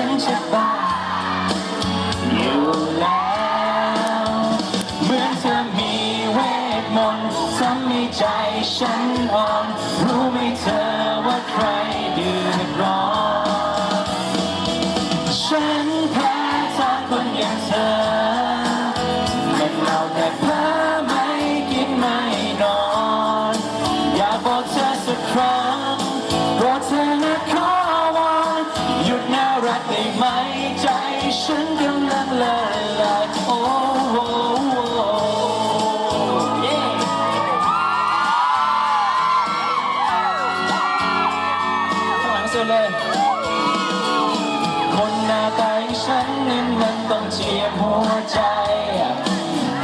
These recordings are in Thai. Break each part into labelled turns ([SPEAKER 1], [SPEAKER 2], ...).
[SPEAKER 1] ถึอยู่แล้วเหมือนเธอมีเวทมนต์ทำให้ใจฉันอ่อน รู้ไหมเธอว่าใครเดือดร้อน ฉันแพ้คนอย่างเธอเป็นเราแต่เพ้อไม่กินไม่นอน อยากบอกเธอสักครั้ง ฉันกำลังละลายโอ้โหเย้ข้างหลังสุดเลย คนหน้าตาอย่างฉันนั้นมันต้องเจียมหัวใจ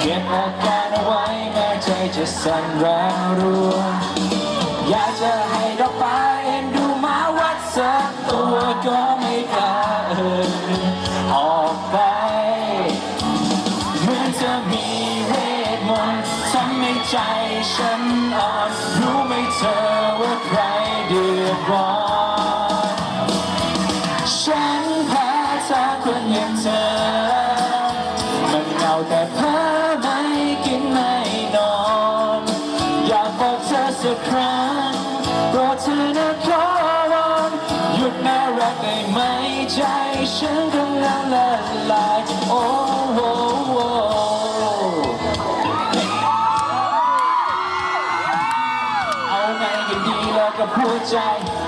[SPEAKER 1] เก็บอาการเอาไว้แม้ใจจะสั่นแรงรัว อยากจะให้ดอกฟ้เอ็นดูมาวัดสักตัวก็ไม่ มีเวทมนต์ทำให้ใจฉันอ่อนรู้ไหมเธอว่าใครเดือดร้อนฉันแพ้ทางคนอย่างเธอ มันเอาแต่เพ้อไม่กินไม่นอน อยากบอกเธอสักครั้งโปรดเธอนะขอวอนหยุดน่ารักได้ไหมใจฉันกำลังละลาย กันดีแล้วกับหัวใจ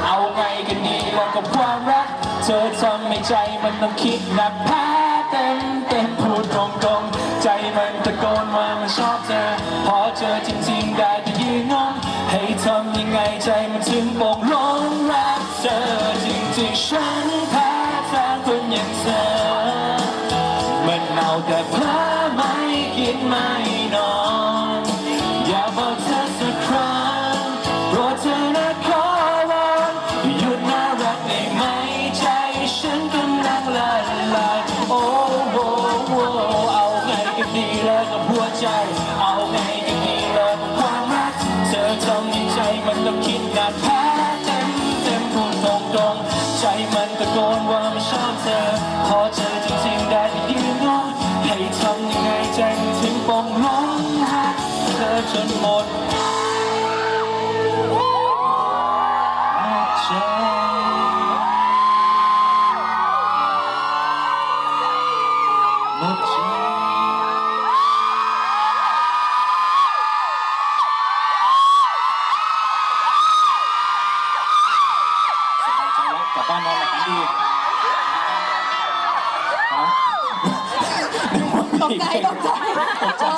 [SPEAKER 1] เอาไงกันดีแล้วกับความรัก เธอทำให้ใจมันต้องคิดหนักแพ้เต็มเต็มพูดตรงๆใจมันตะโกนว่ามันชอบเธอ พอเจอจริงๆได้แต่ยืนงงให้ทำยังไงใจมันถึงโป่งลงรักเธอจริงๆฉันแพ้ทางคนอย่างเธอมันเอาแต่เพ้อไม่กินไม่ ใจ เอาไงกันดีแล้วกับความรักเธอทำให้ใจมันต้องคิดหนักแพ้เต็มเต็มพูดตรงๆใจมันตะโกนว่าไม่ชอบเธอ พอเจอจริงๆได้แต่ยืนงงให้ทำยังไงใจนถึงปองหลงหักเธอจนหมดใจ กลับบ้านนอนหลับฝันดีฮะ
[SPEAKER 2] ตกใจตกใจ